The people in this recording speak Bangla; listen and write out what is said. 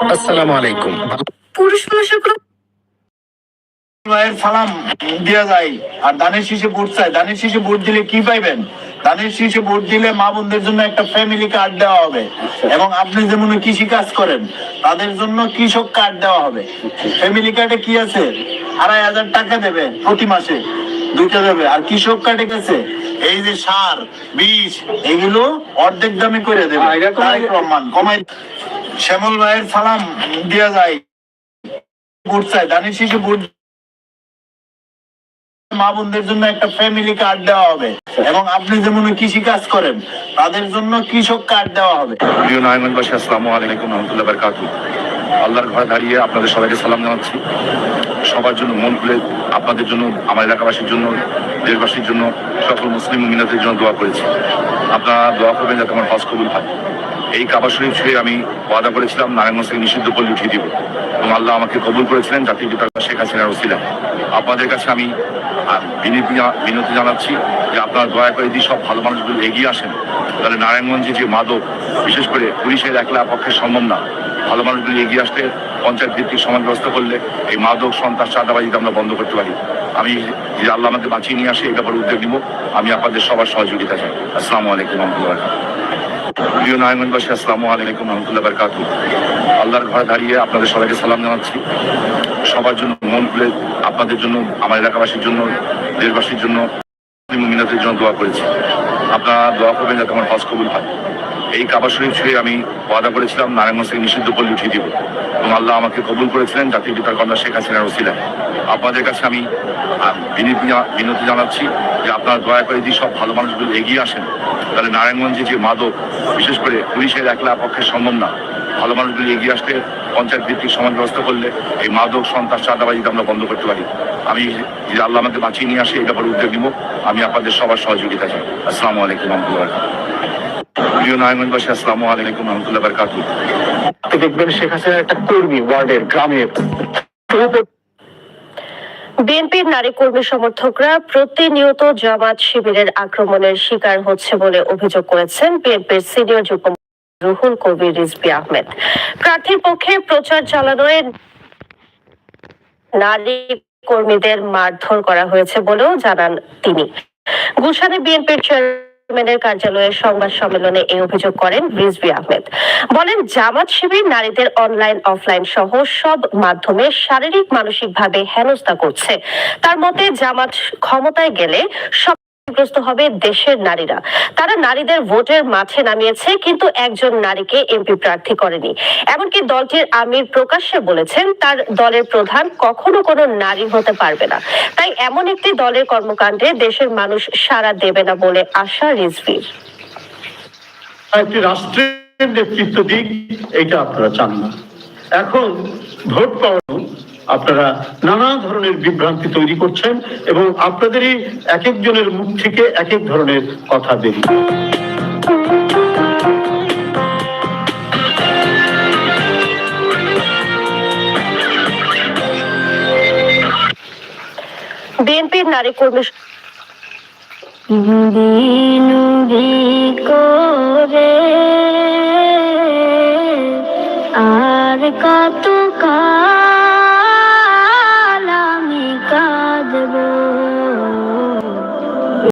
আসসালামু আলাইকুম। পুরুষ মানুষের মায়ের সালাম দেওয়া যায় আর দানের শীষে ভোট চাই। দানের শীষে ভোট দিলে কি পাইবেন? দানের শীষে ভোট দিলে মা বোনদের জন্য একটা ফ্যামিলি কার্ড দেওয়া হবে। এবং আপনি যেমন কৃষি কাজ করেন তাদের জন্য কৃষক কার্ড দেওয়া হবে। ফ্যামিলি কার্ডে কি আছে? আড়াই হাজার টাকা দেবে প্রতি মাসে। দুইটা আর কৃষক কার্ডে গেছে। এই যে সার বীজ এগুলো অর্ধেক দামে করে দেবে। রহমান কমাই শ্যামল ভাইয়ের সালাম দেওয়া যায়। চাই ভোট মা বোনদের জন্য একটা ফ্যামিলি কার্ড দেওয়া হবে। এবং আপনি যেমন কৃষি কাজ করেন তাদের জন্য কৃষক কার্ড দেওয়া হবে। প্রিয় নারায়ণগঞ্জবাসী আসসালামু আলাইকুম রহমতুল্লাহ বারকাতু আল্লাহর ঘরে দাঁড়িয়ে আপনাদের সবাইকে সালাম জানাচ্ছি। সবার জন্য মন খুলে আপনাদের জন্য, আমার এলাকাবাসীর জন্য, দেশবাসীর জন্য, সকল মুসলিম মিনাদের জন্য দোয়া করেছি। আপনারা দোয়া করবেন যাতে আমার হজ কবুল হয়। এই কাবা শরীফ ছুঁয়ে আমি ওয়াদা করেছিলাম নারায়ণগঞ্জ থেকে নিষিদ্ধ করলে উঠিয়ে দিব। এবং আল্লাহ আমাকে কবুল করেছিলেন, জাতির পিতা শেখ হাসিনার ওসিলা। আপনাদের কাছে আমি বিনতি জানাচ্ছি যে আপনারা দয়া করে যদি সব ভালো মানুষগুলো এগিয়ে আসেন, তাহলে নারায়ণগঞ্জে যে মাদক, বিশেষ করে পুলিশের একলা পক্ষে সম্ভব না। ভালো মানুষগুলো এগিয়ে আসতে পঞ্চায়েত ভিত্তিক সমাজ ব্যবস্থা করলে এই মাদক সন্ত্রাস চাঁদাবাজিটা আমরা বন্ধ করতে পারি। আমি যে আল্লাহ আমাকে বাঁচিয়ে নিয়ে আসে এই ব্যাপারে উদ্যোগ নিব। আমি আপনাদের সবার সহযোগিতা চাই। আসসালামু আলাইকুম রহমতুল্লাহ প্রিয় নারায়ণগঞ্জবাসী, আসসালামু আলাইকুম রহমতুল্লাহ বারকাতু আল্লাহর ঘরে দাঁড়িয়ে আপনাদের সবাইকে সালাম জানাচ্ছি। সবার জন্য মন খুলে আপনাদের জন্য, আমার এলাকাবাসীর জন্য, দেশবাসীর জন্য মিনাদের জন্য দোয়া করেছি। আপনারা দোয়া করবেন যাতে আমার হজ কবুল হয়। এই কাবা শরীফ ছুঁয়ে আমি ওয়াদা করেছিলাম নারায়ণগঞ্জ থেকে নিষিদ্ধ করলে উঠিয়ে দিব। এবং আল্লাহ আমাকে কবুল করেছিলেন, জাতির পিতার কন্যা শেখ হাসিনার ওসিলা আপনাদের কাছে আমি বিনীতি জানাচ্ছি যে আপনারা দয়া করে যদি সব ভালো মানুষগুলো এগিয়ে আসেন, তাহলে নারায়ণগঞ্জে যে মাদক, বিশেষ করে পুলিশের একলা পক্ষে সম্ভব না। ভালো মানুষগুলো এগিয়ে আসতে পঞ্চায়েত ভিত্তিক সমাজ ব্যবস্থা করলে এই মাদক, সন্ত্রাস চাঁদাবাজিটা আমরা বন্ধ করতে পারি। আমি যে আল্লাহ আমাকে বাঁচিয়ে নিয়ে আসে, এই ব্যাপারে উদ্যোগ নিব। আমি আপনাদের সবার সহযোগিতা চাই। আসসালামু আলাইকুম রহমতুল্লাহ প্রিয় নারায়ণগঞ্জবাসী আসসালামু আলাইকুম রহমতুল্লাহ বারকাতু। দেখবেন শেখ হাসিনার একটা কর্মী ওয়ার্ডের গ্রামের। বিএনপির নারী কর্মী সমর্থকরা প্রতিনিয়ত জামাত শিবিরের আক্রমণের শিকার হচ্ছে বলে অভিযোগ করেছেন বিএনপির সিনিয়র যুগ্ম রুহুল কবির রিজবি আহমেদ। প্রার্থীর পক্ষে প্রচার চালানোয় নারী কর্মীদের মারধর করা হয়েছে বলেও জানান তিনি। গুলশানে বিএনপির চেয়ারম্যানের কার্যালয়ের সংবাদ সম্মেলনে এই অভিযোগ করেন রিজভি আহমেদ। বলেন, জামাত শিবির নারীদের অনলাইন, অফলাইন সহ সব মাধ্যমে শারীরিক, মানসিকভাবে হেনস্থা করছে। তার মতে, জামাত ক্ষমতায় গেলে সব ক্ষতিগ্রস্ত হবে দেশের নারীরা। তারা নারীদের ভোটের মাঠে নামিয়েছে, কিন্তু একজন নারীকে এমপি প্রার্থী করেনি। এমনকি দলটির আমির প্রকাশ্যে বলেছেন, তার দলের প্রধান কখনো কোনো নারী হতে পারবে না। তাই এমন একটি দলের কর্মকাণ্ডে দেশের মানুষ সাড়া দেবে না বলে আশা রিজভির। একটি রাষ্ট্রের নেতৃত্ব দিক, এটা আপনারা চান না। এখন ভোট পাওয়ানো আপনারা নানা ধরনের বিভ্রান্তি তৈরি করছেন এবং আপনাদেরই এক একজনের মুখ থেকে এক এক ধরনের কথা বেরিয়ে বিএনপির নারী কর্মী করে? কাতো কা